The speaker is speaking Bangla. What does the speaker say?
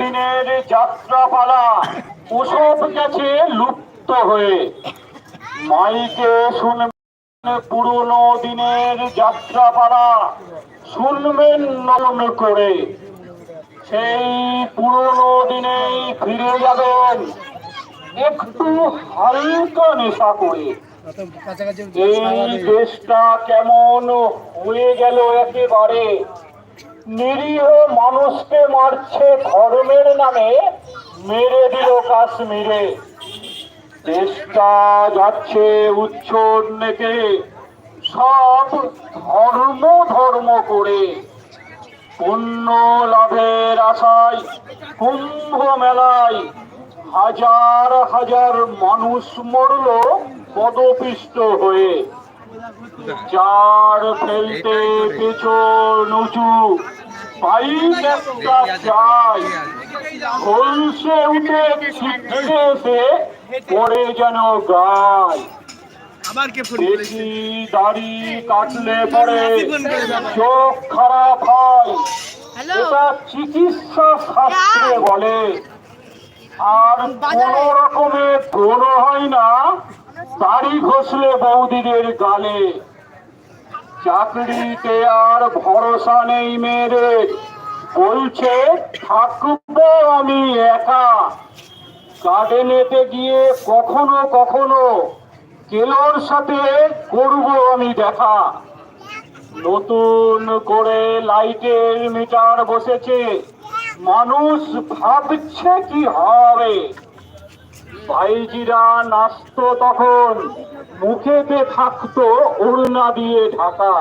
দিনের যাত্রাপালা ওসব গেছে লুপ্ত হয়ে। মাইকে শুনবেন পুরনো দিনের যাত্রাপালা, শুনবেন নমন করে। সেই পুরনো দিনেই ফিরে যাবেন একটু হালকা নেশা করে। এই দেশটা কেমন হয়ে গেল একেবারে? নিরীহ মানুষকে মারছে ধর্মের নামে, মেরে দিল কাশ্মীরে। দেশটা যাচ্ছে উচ্ছন নেকে, সব ধর্ম ধর্ম করে। পুণ্য লাভের আশায় কুম্ভ মেলায় হাজার হাজার মানুষ মরল পদপিষ্ট হয়ে। চার ফেলতে পেছন উঁচু। পাইপ একটা চাই। হলসে উঠে ছিটকে এসে পড়ে যেন গায়। দাড়ি কাটলে পরে চোখ খারাপ হয়। এটা চিকিৎসা শাস্ত্রে বলে। আর কোন রকমের হয় না। দাড়ি ঘষলে বৌদিদের গালে। চাকরিতে আর ভরসা নেই মেয়েদের। বলছে থাকব আমি একা। গার্ডেনেতে গিয়ে কখনো কখনো কেলোর সাথে করব আমি দেখা। নতুন করে লাইটের মিটার বসেছে। মানুষ ভাবছে কি হবে? ভাইজিরা নাচত তখন মুখেতে থাকতো ওড়না দিয়ে ঢাকা।